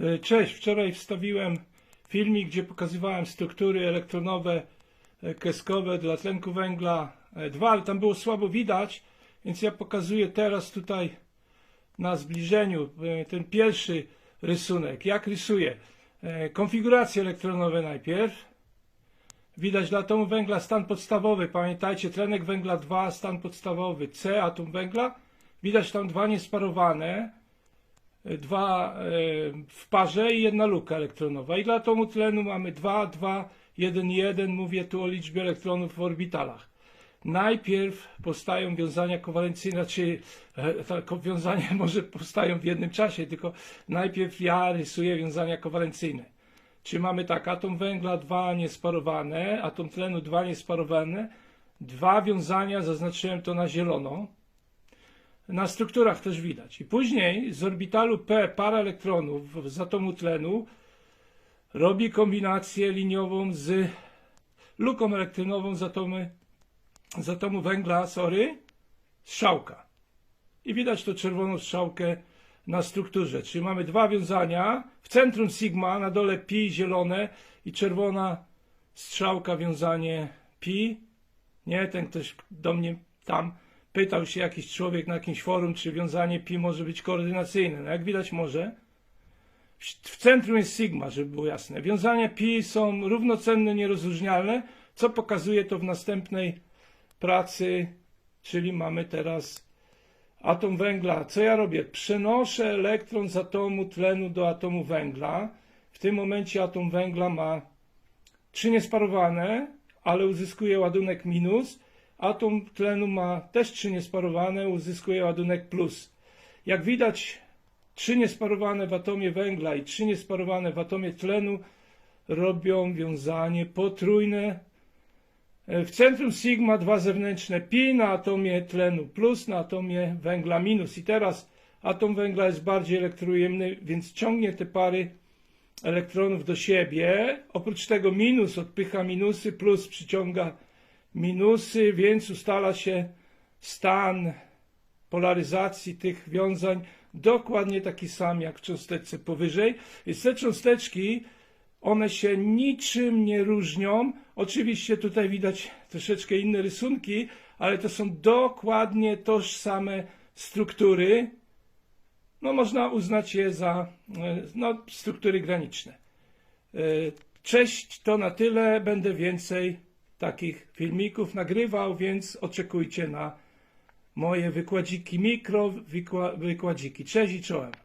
E, Cześć, wczoraj wstawiłem filmik, gdzie pokazywałem struktury elektronowe e, kreskowe dla tlenku węgla 2, ale tam było słabo widać, więc ja pokazuję teraz tutaj na zbliżeniu e, ten pierwszy rysunek. Jak rysuję? E, Konfiguracje elektronowe najpierw. Widać dla atomu węgla stan podstawowy. Pamiętajcie, tlenek węgla 2, stan podstawowy C, atom węgla. Widać tam dwa niesparowane dwa e, w parze i jedna luka elektronowa. I dla atomu tlenu mamy 2, 2, 1, 1. Mówię tu o liczbie elektronów w orbitalach. Najpierw powstają wiązania kowalencyjne, czy e, wiązania może powstają w jednym czasie, tylko najpierw ja rysuję wiązania kowalencyjne. Czy mamy tak, atom węgla 2 niesparowane, atom tlenu 2 niesparowane, dwa wiązania, zaznaczyłem to na zielono, na strukturach też widać. I później z orbitalu P para elektronów z atomu tlenu robi kombinację liniową z luką elektronową z, atomy, z atomu węgla, sorry, strzałka. I widać to czerwoną strzałkę na strukturze. Czyli mamy dwa wiązania, w centrum sigma, na dole pi zielone i czerwona strzałka wiązanie pi. Nie, ten ktoś do mnie tam pytał się jakiś człowiek na jakimś forum, czy wiązanie pi może być koordynacyjne. No jak widać może. W centrum jest sigma, żeby było jasne. Wiązania pi są równocenne, nierozróżnialne, co pokazuje to w następnej pracy, czyli mamy teraz atom węgla. Co ja robię? Przenoszę elektron z atomu tlenu do atomu węgla. W tym momencie atom węgla ma trzy niesparowane, ale uzyskuje ładunek minus. Atom tlenu ma też trzy niesparowane, uzyskuje ładunek plus. Jak widać, trzy niesparowane w atomie węgla i trzy niesparowane w atomie tlenu robią wiązanie potrójne. E, W centrum sigma dwa zewnętrzne pi na atomie tlenu plus, na atomie węgla minus. I teraz atom węgla jest bardziej elektroujemny, więc ciągnie te pary elektronów do siebie. Oprócz tego minus odpycha minusy, plus przyciąga minusy, więc ustala się stan polaryzacji tych wiązań dokładnie taki sam jak w cząsteczce powyżej. Więc te cząsteczki, one się niczym nie różnią. Oczywiście tutaj widać troszeczkę inne rysunki, ale to są dokładnie tożsame struktury. No można uznać je za e, no, struktury graniczne. E, Cześć, to na tyle. Będę więcej takich filmików nagrywał, więc oczekujcie na moje wykładziki mikro, wykła- wykładziki. Cześć i czołem.